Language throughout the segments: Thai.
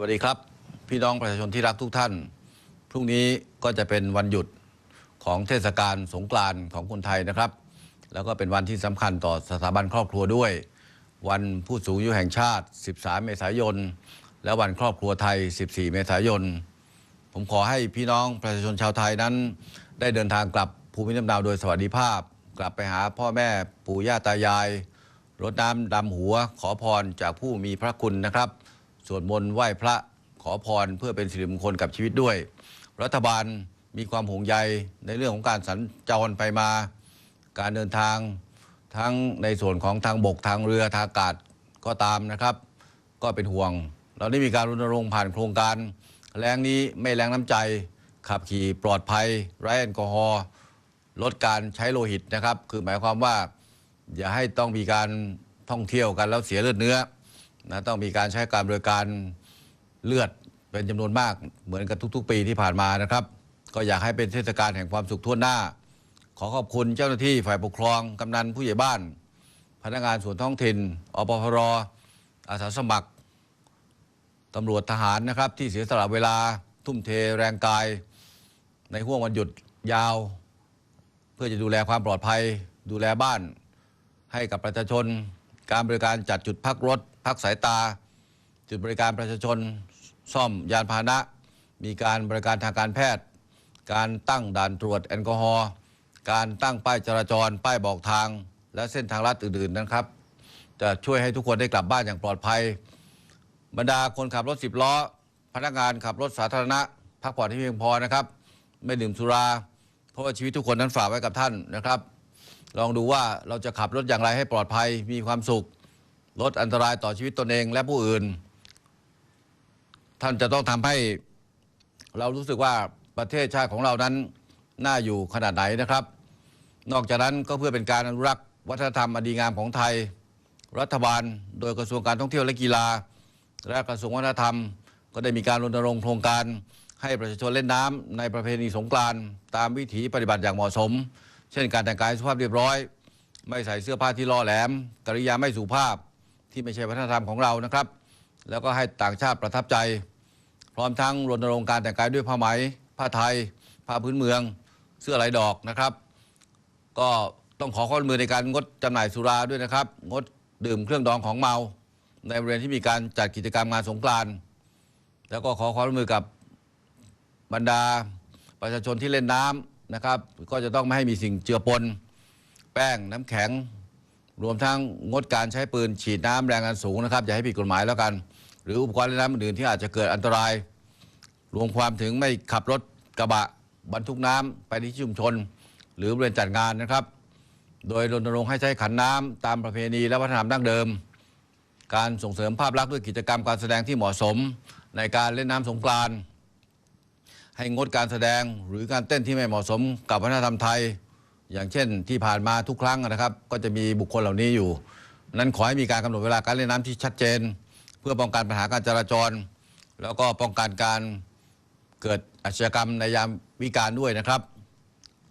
วัสดีครับ พี่น้องประชาชนที่รักทุกท่าน พรุ่งนี้ก็จะเป็นวันหยุดของเทศกาลสงกรานต์ของคนไทยนะครับ แล้วก็เป็นวันที่สำคัญต่อสถาบันครอบครัวด้วย วันผู้สูงอายุแห่งชาติ 13 เมษายน และวันครอบครัวไทย 14 เมษายน ผมขอให้พี่น้องประชาชนชาวไทยนั้น ได้เดินทางกลับภูมิลำเนาโดยสวัสดิภาพ กลับไปหาพ่อแม่ปู่ย่าตายายรดน้ำดำหัวขอพรจากผู้มีพระคุณนะครับ สวดมนต์ไหว้พระขอพรเพื่อเป็นสิริมงคลกับชีวิตด้วย รัฐบาลมีความห่วงใยในเรื่องของการสัญจรไปมา การเดินทางทั้งในส่วนของทางบกทางเรือทางอากาศก็ตามนะครับ ก็เป็นห่วง เราได้มีการรณรงค์ผ่านโครงการ แรงนี้ไม่แรงน้ำใจ ขับขี่ปลอดภัยไร้แอลกอฮอล์ลดการใช้โลหิตนะครับ คือหมายความว่า อย่าให้ต้องมีการท่องเที่ยวกันแล้วเสียเลือดเนื้อ นะต้องมีการใช้การบริการเลือดเป็นจำนวนมากเหมือนกับทุก ๆ ปีที่ผ่านมานะครับ ก็อยากให้เป็นเทศกาลแห่งความสุขทั่วหน้า ขอขอบคุณเจ้าหน้าที่ฝ่ายปกครองกำนันผู้ใหญ่บ้าน พนักงานส่วนท้องถิ่นอปพรอาสาสมัครตำรวจทหารนะครับ ที่เสียสละเวลาทุ่มเทแรงกาย ในห่วงวันหยุดยาว เพื่อจะดูแลความปลอดภัย ดูแลบ้านให้กับประชาชน การบริการจัดจุดพักรถ พักสายตา จุดบริการประชาชน ซ่อมยานพาหนะ มีการบริการทางการแพทย์ การตั้งด่านตรวจแอลกอฮอล์การตั้งป้ายจราจร ป้ายบอกทาง และเส้นทางลัดอื่นๆนะครับ จะช่วยให้ทุกคนได้กลับบ้านอย่างปลอดภัย บรรดาคนขับรถสิบล้อ พนักงานขับรถสาธารณะ พักผ่อนที่เพียงพอนะครับ ไม่ดื่มสุรา เพราะว่าชีวิตทุกคนนั้นฝากไว้กับท่านนะครับ ลองดูว่าเราจะขับรถอย่างไรให้ปลอดภัยมีความสุข ลดอันตรายต่อชีวิตตนเองและผู้อื่น ท่านจะต้องทำให้เรารู้สึกว่าประเทศชาติของเรานั้นน่าอยู่ขนาดไหนนะครับ นอกจากนั้นก็เพื่อเป็นการอนุรักษ์วัฒนธรรมอันดีงามของไทย รัฐบาล โดยกระทรวงการท่องเที่ยวและกีฬา และกระทรวงวัฒนธรรม ก็ได้มีการรณรงค์โครงการ ให้ประชาชนเล่นน้ำในประเพณีสงกรานต์ตามวิถีปฏิบัติอย่างเหมาะสม เช่นการแต่งกายสุภาพเรียบร้อย ไม่ใส่เสื้อผ้าที่ล่อแหลม กริยาไม่สุภาพ ที่ไม่ใช่วัฒนธรรมของเรานะครับ แล้วก็ให้ต่างชาติประทับใจ พร้อมทั้งรณรงค์การแต่งกายด้วยผ้าไหม ผ้าไทย ผ้าพื้นเมือง เสื้อลายดอกนะครับ ก็ต้องขอความร่วมมือในการงดจำหน่ายสุราด้วยนะครับ งดดื่มเครื่องดองของเมา ในบริเวณที่มีการจัดกิจกรรมงานสงกรานต์แล้วก็ขอความร่วมมือกับบรรดาประชาชนที่เล่นน้ำนะครับ ก็จะต้องไม่ให้มีสิ่งเจือปน แป้งน้ำแข็ง รวมทั้งงดการใช้ปืนฉีดน้ำแรงดันสูงนะครับอย่าให้ผิดกฎหมายแล้วกัน หรืออุปกรณ์เล่นน้ำอื่นที่อาจจะเกิดอันตราย รวมความถึงไม่ขับรถกระบะบรรทุกน้ำไปที่ชุมชน หรือบริเวณจัดงานนะครับ โดยรณรงค์ให้ใช้ขันน้ำตามประเพณีและวัฒนธรรมดั้งเดิม การส่งเสริมภาพลักษณ์ด้วยกิจกรรมการแสดงที่เหมาะสม ในการเล่นน้ำสงกรานต์ให้งดการแสดงหรือการเต้นที่ไม่เหมาะสมกับวัฒนธรรมไทย อย่างเช่นที่ผ่านมาทุกครั้งนะครับ ก็จะมีบุคคลเหล่านี้อยู่ นั้นขอให้มีการกำหนดเวลาการเล่นน้ำที่ชัดเจน เพื่อป้องกันปัญหาการจราจร แล้วก็ป้องกันการเกิดอาชญากรรมในยามวิการด้วยนะครับ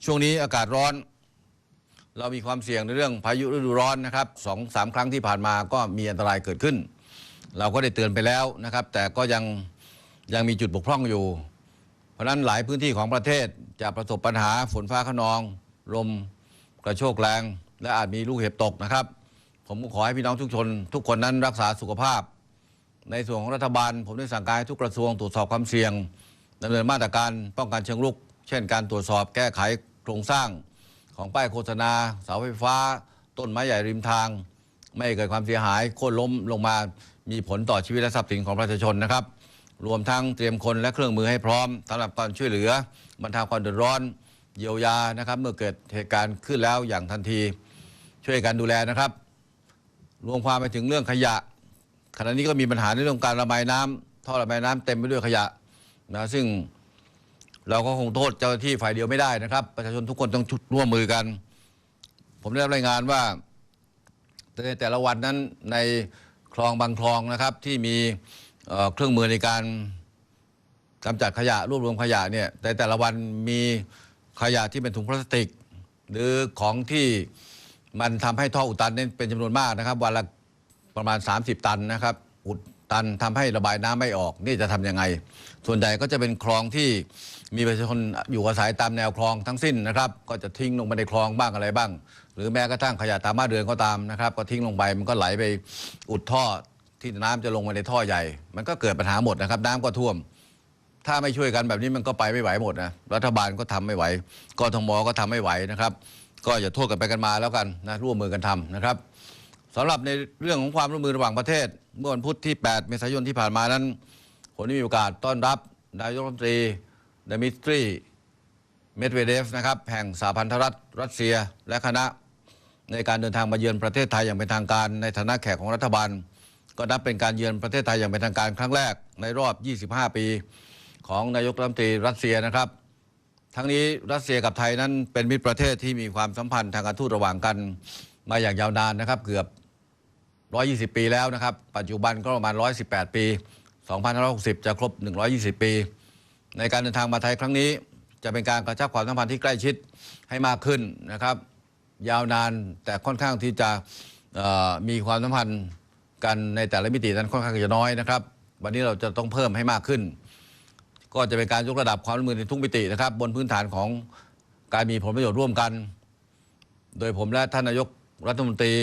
ช่วงนี้อากาศร้อน เรามีความเสี่ยงในเรื่องพายุฤดูร้อนนะครับสองสามครั้งที่ผ่านมาก็มีอันตรายเกิดขึ้น เราก็ได้เตือนไปแล้วนะครับ แต่ก็ยังยังมีจุดบกพร่องอยู่ เพราะฉะนั้นหลายพื้นที่ของประเทศจะประสบปัญหาฝนฟ้าขนอง ลมกระโชกแรง และอาจมีลูกเห็บตกนะครับ ผมก็ขอให้พี่น้องทุกชน ทุกคนนั้นรักษาสุขภาพ ในส่วนของรัฐบาล ผมได้สั่งการให้ทุกกระทรวงตรวจสอบความเสี่ยงดำเนินมาตรการป้องกันเชิงรุก เช่น การตรวจสอบแก้ไขโครงสร้างของป้ายโฆษณาเสาไฟฟ้า ต้นไม้ใหญ่ริมทาง ไม่เกิดความเสียหายโค่นล้มลงมามีผลต่อชีวิตและทรัพย์สินของประชาชนนะครับ รวมทั้งเตรียมคนและเครื่องมือให้พร้อมสำหรับการช่วยเหลือบรรเทาความเดือดร้อน เยียวยานะครับ เมื่อเกิดเหตุการณ์ขึ้นแล้วอย่างทันที ช่วยกันดูแลนะครับ รวมความไปถึงเรื่องขยะ ขณะนี้ก็มีปัญหาในเรื่องการระบายน้ำท่อระบายน้ำเต็มไปด้วยขยะนะซึ่งเราก็คงโทษเจ้าหน้าที่ฝ่ายเดียวไม่ได้นะครับ ประชาชนทุกคนต้องร่วมมือกัน ผมได้รับรายงานว่าในแต่ละวันนั้นในคลองบางคลองนะครับ ที่มีเเครื่องมือในการกำจัดขยะรวบรวมขยะเนี่ยแต่แต่ละวันมี ขยะที่เป็นถุงพลาสติก หรือของที่มันทำให้ท่ออุดตันเนี่เป็นจำนวนมากนะครับวันละประมาณ 30 ตันนะครับ อุดตันทำให้ระบายน้ำไม่ออก นี่จะทำยังไง ส่วนใหญ่ก็จะเป็นคลองที่มีประชาชนอยู่อาศัยตามแนวคลองทั้งสิ้นนะครับ ก็จะทิ้งลงไปในคลองบ้างอะไรบ้าง หรือแม้กระทั่งขยะตามบ้านเรือนก็ตามนะครับ ก็ทิ้งลงไปมันก็ไหลไปอุดท่อที่น้ำจะลงมาในท่อใหญ่ มันก็เกิดปัญหาหมดนะครับ น้ำก็ท่วม ถ้าไม่ช่วยกันแบบนี้มันก็ไปไม่ไหวหมดนะรัฐบาลก็ทำไม่ไหวกทมก็ทำไม่ไหวนะครับ ก็อย่าโทษกันไปกันมาแล้วกันนะร่วมมือกันทำนะครับสำหรับในเรื่องของความร่วมมือระหว่างประเทศ เมื่อวันพุธที่ 8 เมษายนที่ผ่านมานั้นผมได้มีโอกาสต้อนรับนายกรัฐมนตรีดมิตรีเมดเวเดฟนะครับแห่งสหพันธรัฐรัสเซียและคณะในการเดินทางมาเยือนประเทศไทยอย่างเป็นทางการในฐานะแขกของรัฐบาล ก็นับเป็นการเยือนประเทศไทยอย่างเป็นทางการครั้งแรกในรอบ 25 ปี ของนายกรัฐมนตรีรัสเซียนะครับ ทั้งนี้รัสเซียกับไทยนั้นเป็นมิตรประเทศที่มีความสัมพันธ์ทางการทูตระหว่างกันมาอย่างยาวนานนะครับ เกือบ 120 ปีแล้วนะครับ ปัจจุบันก็ประมาณ 118 ปี 2560 จะครบ 120 ปี ในการเดินทางมาไทยครั้งนี้ จะเป็นการกระชับความสัมพันธ์ที่ใกล้ชิดให้มากขึ้นนะครับ ยาวนานแต่ค่อนข้างที่จะมีความสัมพันธ์กันในแต่ละมิตินั้นค่อนข้างจะน้อยนะครับ วันนี้เราจะต้องเพิ่มให้มากขึ้น ก็จะเป็นการยกระดับความร่วมมือในทุกมิตินะครับ บนพื้นฐานของการมีผลประโยชน์ร่วมกัน โดยผมและท่านนายกรัฐมนตรี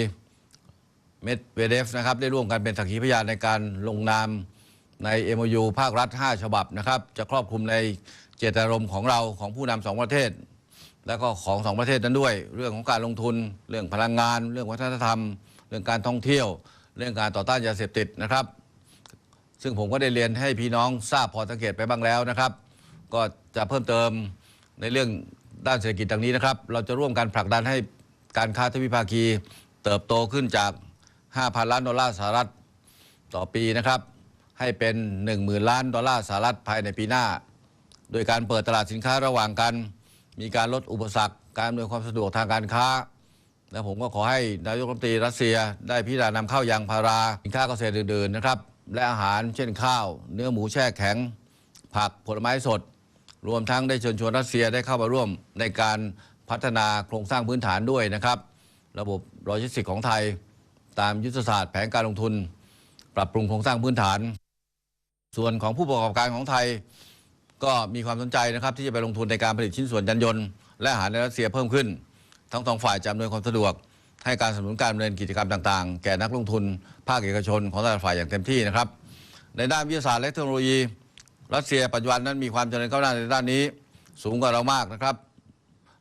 เมดเวเดฟนะครับได้ร่วมกันเป็นสักขีพยานในการลงนามใน MOU ภาครัฐ 5 ฉบับนะครับ จะครอบคลุมในเจตนารมณ์ของเราของผู้นำสองประเทศ แล้วก็ของสองประเทศนั้นด้วย เรื่องของการลงทุน เรื่องพลังงาน เรื่องวัฒนธรรม เรื่องการท่องเที่ยว เรื่องการต่อต้านยาเสพติดนะครับ ซึ่งผมก็ได้เรียนให้พี่น้องทราบพอสังเกตไปบ้างแล้วนะครับ ก็จะเพิ่มเติมในเรื่องด้านเศรษฐกิจดังนี้นะครับ เราจะร่วมกันผลักดันให้การค้าทวิภาคีเติบโตขึ้นจาก 5,000 ล้านดอลลาร์สหรัฐต่อปีนะครับ ให้เป็น 10,000 ล้านดอลลาร์สหรัฐภายในปีหน้า โดยการเปิดตลาดสินค้าระหว่างกัน มีการลดอุปสรรค การอำนวยความสะดวกทางการค้า และผมก็ขอให้นายกรัฐมนตรีรัสเซียได้พิจารณานำเข้ายางพาราสินค้าเกษตรอื่นๆนะครับ และอาหารเช่นข้าว เนื้อหมูแช่แข็ง ผักผลไม้สด รวมทั้งได้เชิญชวนรัสเซียได้เข้ามาร่วมในการพัฒนาโครงสร้างพื้นฐานด้วยนะครับ ระบบโลจิสติกของไทย ตามยุทธศาสตร์แผนการลงทุน ปรับปรุงโครงสร้างพื้นฐาน ส่วนของผู้ประกอบการของไทย ก็มีความสนใจนะครับที่จะไปลงทุนในการผลิตชิ้นส่วนยานยนต์และอาหารในรัสเซียเพิ่มขึ้น ทั้งสองฝ่ายจะอำนวยความสะดวก ให้การสนับสนุนการดำเนินกิจกรรมต่างๆ แก่นักลงทุน ภาคเอกชนของแต่ละฝ่ายอย่างเต็มที่นะครับ ในด้านวิทยาศาสตร์และเทคโนโลยี รัสเซียปัจจุบันนั้นมีความเจริญก้าวหน้าในด้านนี้ สูงกว่าเรามากนะครับ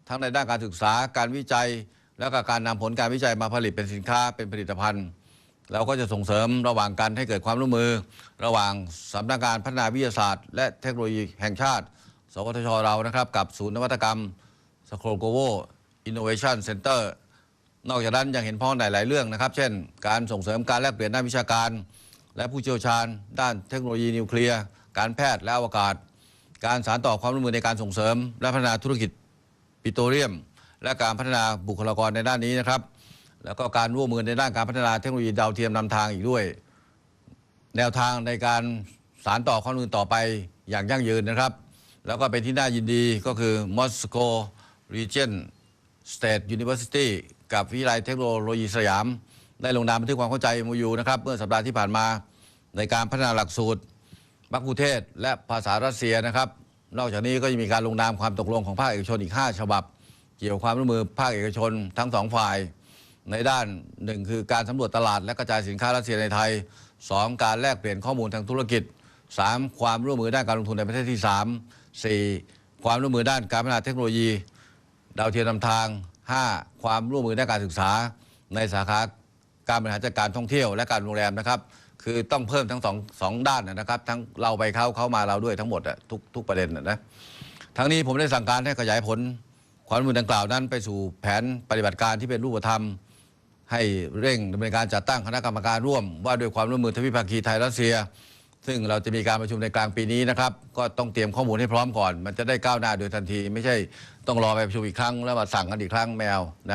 ทั้งในด้านการศึกษาการวิจัย แล้วก็การนำผลการวิจัยมาผลิตเป็นสินค้าเป็นผลิตภัณฑ์เราก็จะส่งเสริมระหว่างกันให้เกิดความร่วมมือ ระหว่างสำนักงานพัฒนาวิทยาศาสตร์ และเทคโนโลยีแห่งชาติ สวทชเรานะครับ กับศูนย์นวัตกรรมสโคโกโวอินโนเวชันเซ็นเตอร์ นอกจากนั้นยังเห็นพ้องในหลายเรื่องนะครับ เช่น การส่งเสริมการแลกเปลี่ยนด้านวิชาการ และผู้เชี่ยวชาญ ด้านเทคโนโลยีนิวเคลียร์ การแพทย์และอวกาศ การสานต่อความร่วมมือในการส่งเสริม และพัฒนาธุรกิจปิโตรเลียม และการพัฒนาบุคลากรในด้านนี้นะครับ แล้วก็การร่วมมือในด้านการพัฒนาเทคโนโลยีดาวเทียมนำทางอีกด้วย แนวทางในการสารต่อความร่วมมือต่อไปอย่างยั่งยืนนะครับ แล้วก็เป็นที่น่ายินดีก็คือมอสโก Region State University กับวิทยาลัยเทคโนโลยีสยาม ได้ลงนามบันทึกความเข้าใจ MOU นะครับเมื่อสัปดาห์ที่ผ่านมาในการพัฒนาหลักสูตรมักคุเทศ และภาษารัสเซียนะครับ นอกจากนี้ก็จะมีการลงนามความตกลงของภาคเอกชนอีก 5 ฉบับ เกี่ยวกับความร่วมมือภาคเอกชนทั้งสองฝ่ายในด้านหนึ่งคือการสำรวจตลาดและกระจายสินค้ารัสเซียในไทย 2. การแลกเปลี่ยนข้อมูลทางธุรกิจ 3. ความร่วมมือด้านการลงทุนในประเทศที่ 3 4. ความร่วมมือด้านการพัฒนาเทคโนโลยี ดาวเทียมนำทาง 5. ความร่วมมือด้านการศึกษา ในสาขาการบริหารจัดการท่องเที่ยวและการโรงแรมนะครับ คือต้องเพิ่มทั้งสองสองด้านนะครับ ทั้งเราไปเขาเขามาเราด้วยทั้งหมดทุกทุกประเด็นนะทั้งนี้ผมได้สั่งการให้ขยายผลความร่วมมือดังกล่าวนั้นไปสู่แผนปฏิบัติการที่เป็นรูปธรรม ให้เร่งดำเนินการจัดตั้งคณะกรรมการร่วม ว่าด้วยความร่วมมือทวิภาคีไทยรัสเซีย ซึ่งเราจะมีการประชุมในกลางปีนี้นะครับ ก็ต้องเตรียมข้อมูลให้พร้อมก่อน มันจะได้ก้าวหน้าโดยทันที ไม่ใช่ ต้องรอไปประชุมอีกครั้งแล้วมาสั่งกันอีกครั้งแมวนะ